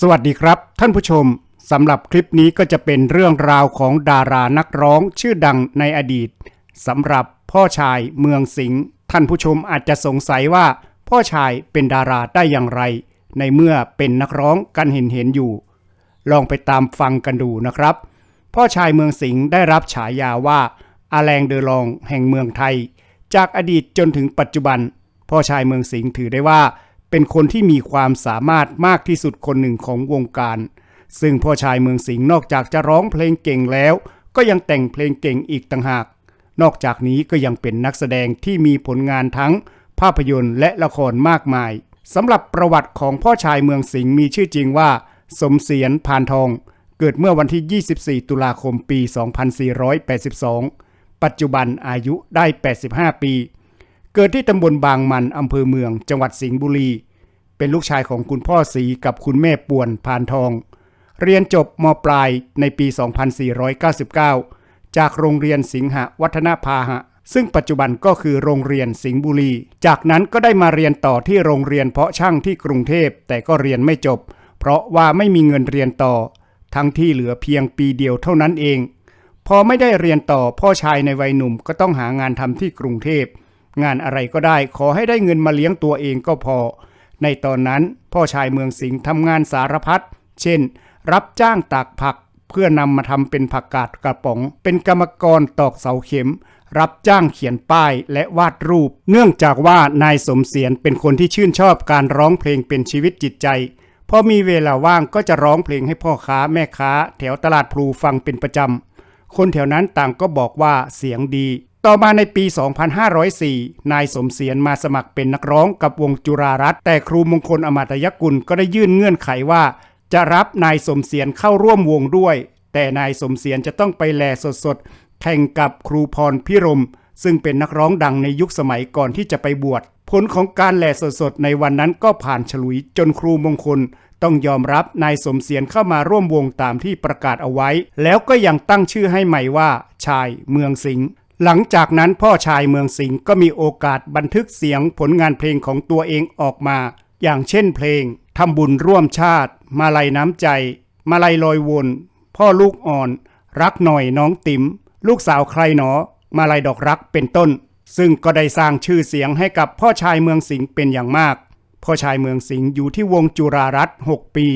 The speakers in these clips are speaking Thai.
สวัสดีครับ ท่านผู้ชมสำหรับคลิปนี้ก็จะเป็นเรื่องราวของดารานักร้องชื่อดังในอดีตสำหรับพ่อชายเมืองสิงห์ท่านผู้ชมอาจจะสงสัยว่า พ่อชายเป็นดาราได้อย่างไร ในเมื่อเป็นนักร้องกันเห็นเห็นอยู่ ลองไปตามฟังกันดูนะครับ พ่อชายเมืองสิงห์ได้รับฉายาว่าอาแรงเดอลองแห่งเมืองไทย จากอดีตจนถึงปัจจุบัน พ่อชายเมืองสิงห์ถือได้ว่า เป็นคนที่มีความสามารถมากที่สุดคนหนึ่งของวงการ ซึ่งพ่อชายเมืองสิงห์นอกจากจะร้องเพลงเก่งแล้ว ก็ยังแต่งเพลงเก่งอีกต่างหาก นอกจากนี้ก็ยังเป็นนักแสดงที่มีผลงานทั้งภาพยนตร์และละครมากมายสำหรับประวัติของพ่อชายเมืองสิงห์มีชื่อจริงว่า สมเสียนพานทอง เกิดเมื่อวันที่ 24 ตุลาคมปี 2482 ปัจจุบันอายุได้ 85 ปี เกิดที่ตำบลบางมันอำเภอเมืองจังหวัดสิงห์บุรี เป็นลูกชายของคุณพ่อศรีกับคุณแม่ป่วนพานทอง เรียนจบมปลายในปี 2499 จากโรงเรียนสิงหวัฒนพาหะ ซึ่งปัจจุบันก็คือโรงเรียนสิงห์บุรี จากนั้นก็ได้มาเรียนต่อที่โรงเรียนเพาะช่างที่กรุงเทพแต่ก็เรียนไม่จบ เพราะว่าไม่มีเงินเรียนต่อ ทั้งที่เหลือเพียงปีเดียวเท่านั้นเอง พอไม่ได้เรียนต่อพ่อชายในวัยหนุ่มก็ต้องหางานทำที่กรุงเทพงานอะไรก็ได้ขอให้ได้เงินมาเลี้ยงตัวเองก็พอ ในตอนนั้นพ่อชายเมืองสิงห์ทำงานสารพัดเช่น รับจ้างตากผักเพื่อนำมาทำเป็นผักกาดกระป๋อง เป็นกรรมกรตอกเสาเข็ม รับจ้างเขียนป้ายและวาดรูป เนื่องจากว่านายสมเสียนเป็นคนที่ชื่นชอบการร้องเพลงเป็นชีวิตจิตใจพอมีเวลาว่างก็จะร้องเพลงให้พ่อค้าแม่ค้า แถวตลาดพลูฟังเป็นประจำคนแถวนั้นต่างก็บอกว่าเสียงดี ต่อมาในปี 2504 นายสมเสียนมาสมัครเป็นนักร้องกับวงจุรารัตแต่ครูมงคลอมาตยกุลก็ได้ยื่นเงื่อนไขว่า จะรับนายสมเสียนเข้าร่วมวงด้วย แต่นายสมเสียนจะต้องไปแลสดๆ แข่งกับครูพรพิรม ซึ่งเป็นนักร้องดังในยุคสมัยก่อนที่จะไปบวช ผลของการแลสดๆ ในวันนั้นก็ผ่านฉลุยจนครูมงคล ต้องยอมรับนายสมเสียนเข้ามาร่วมวงตามที่ประกาศเอาไว้ แล้วก็ยังตั้งชื่อให้ใหม่ว่า ชายเมืองสิงห์ หลังจากนั้นพ่อชายเมืองสิงห์ก็มีโอกาสบันทึกเสียงผลงานเพลงของตัวเองออกมา อย่างเช่นเพลงทำบุญร่วมชาติ มาลัยน้ำใจ มาลัยลอยวน พ่อลูกอ่อน รักหน่อยน้องติ๋มลูกสาวใครหนอ มาลัยดอกรักเป็นต้น ซึ่งก็ได้สร้างชื่อเสียงให้กับพ่อชายเมืองสิงห์เป็นอย่างมาก พ่อชายเมืองสิงห์อยู่ที่วงจุรารัตน์6ปี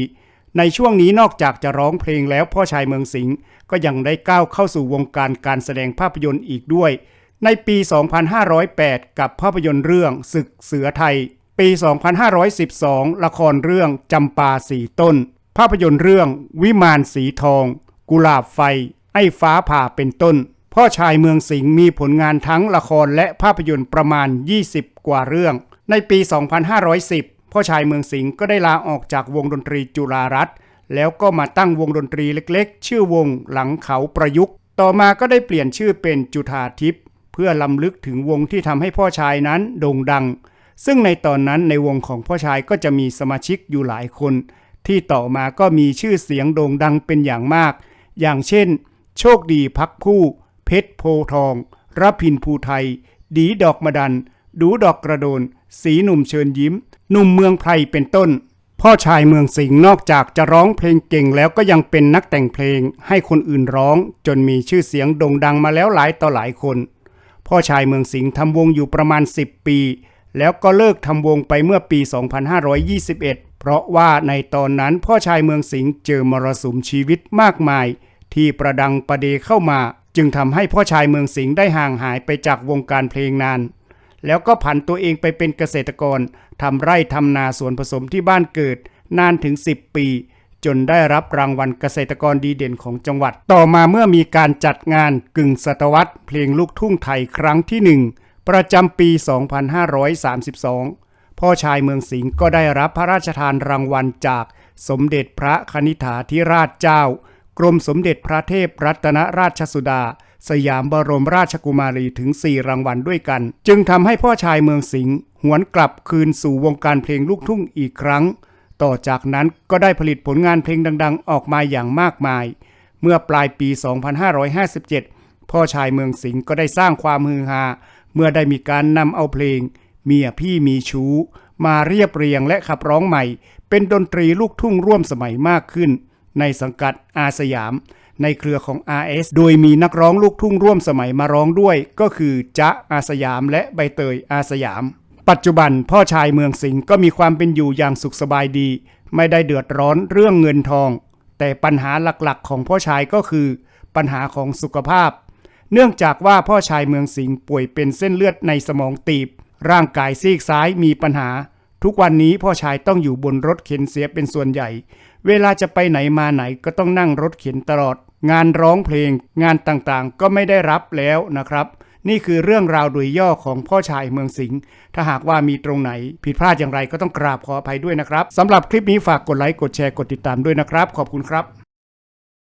ในช่วงนี้นอกจากจะร้องเพลงแล้วพ่อชายเมืองสิงห์ก็ยังได้ก้าวเข้าสู่วงการการแสดงภาพยนตร์อีกด้วย ในปี 2508 กับภาพยนตร์เรื่องศึกเสือไทย ปี 2512 ละครเรื่องจำปาสีต้น ภาพยนตร์เรื่องวิมานสีทอง กุหลาบไฟ ไอ้ฟ้าผ่าเป็นต้น พ่อชายเมืองสิงห์มีผลงานทั้งละครและภาพยนตร์ประมาณ 20 กว่าเรื่อง ในปี 2510 พ่อชายเมืองสิงห์ก็ได้ลาออกจากวงดนตรีจุฬารัตน์แล้วก็มาตั้งวงดนตรีเล็กๆ ชื่อวงหลังเขาประยุกต์ ต่อมาก็ได้เปลี่ยนชื่อเป็นจุธาทิพย์เพื่อลำลึกถึงวงที่ทำให้พ่อชายนั้นโด่งดัง ซึ่งในตอนนั้นในวงของพ่อชายก็จะมีสมาชิกอยู่หลายคน ที่ต่อมาก็มีชื่อเสียงโด่งดังเป็นอย่างมาก อย่างเช่น โชคดีพักผู้ เพชรโพทองรับพินภูไทย ดีดอกมะดัน ดูดอกกระโดน สีหนุ่มเชิญยิ้ม หนุ่มเมืองไพรเป็นต้น พ่อชายเมืองสิงห์นอกจากจะร้องเพลงเก่งแล้วก็ยังเป็นนักแต่งเพลง ให้คนอื่นร้อง จนมีชื่อเสียงโด่งดังมาแล้วหลายต่อหลายคน พ่อชายเมืองสิงห์ทำวงอยู่ประมาณ 10 ปี แล้วก็เลิกทำวงไปเมื่อปี 2521เพราะว่าในตอนนั้นพ่อชายเมืองสิงห์เจอมรสุมชีวิตมากมาย ที่ประดังประเดเข้ามา จึงทำให้พ่อชายเมืองสิงห์ได้ห่างหายไปจากวงการเพลงนาน แล้วก็ผันตัวเองไปเป็นเกษตรกรทำไร่ทำนาสวนผสมที่บ้านเกิด นานถึง 10 ปี จนได้รับรางวัลเกษตรกรดีเด่นของจังหวัด ต่อมาเมื่อมีการจัดงานกึ่งศตวรรษ เพลงลูกทุ่งไทยครั้งที่หนึ่งประจำปี 2532 พ่อชายเมืองสิงห์ก็ได้รับพระราชทานรางวัลจากสมเด็จพระคณิษฐาธิราชเจ้า กรมสมเด็จพระเทพรัตนราชสุดา สยามบรมราชกุมารีถึง 4 รางวัลด้วยกัน จึงทำให้พ่อชายเมืองสิงห์หวนกลับคืนสู่วงการเพลงลูกทุ่งอีกครั้ง ต่อจากนั้นก็ได้ผลิตผลงานเพลงดัง ๆ ออกมาอย่างมากมาย เมื่อปลายปี 2557 พ่อชายเมืองสิงห์ก็ได้สร้างความฮือฮาเมื่อได้มีการนำเอาเพลง เมียพี่มีชู้ มาเรียบเรียงและขับร้องใหม่ เป็นดนตรีลูกทุ่งร่วมสมัยมากขึ้น ในสังกัดอาสยาม ในเครือของ RS โดยมีนักร้องลูกทุ่งร่วมสมัยมาร้องด้วย ก็คือจ๊ะอาสยามและใบเตยอาสยาม ปัจจุบันพ่อชายเมืองสิงห์ก็มีความเป็นอยู่อย่างสุขสบายดี ไม่ได้เดือดร้อนเรื่องเงินทอง แต่ปัญหาหลักๆ ของพ่อชายก็คือ ปัญหาของสุขภาพ เนื่องจากว่าพ่อชายเมืองสิงห์ป่วยเป็นเส้นเลือดในสมองตีบ ร่างกายซีกซ้ายมีปัญหาทุกวันนี้พ่อชายต้องอยู่บนรถเข็นเสียเป็นส่วนใหญ่ เวลาจะไปไหนมาไหนก็ต้องนั่งรถเข็นตลอด งานร้องเพลงงานต่างๆ ก็ไม่ได้รับแล้วนะครับ นี่คือเรื่องราวโดยย่อของพ่อชายเมืองสิงห์ถ้าหากว่ามีตรงไหน ผิดพลาดอย่างไรก็ต้องกราบขออภัยด้วยนะครับสำหรับคลิปนี้ฝากกดไลค์กดแชร์กดติดตามด้วยนะครับ ขอบคุณครับ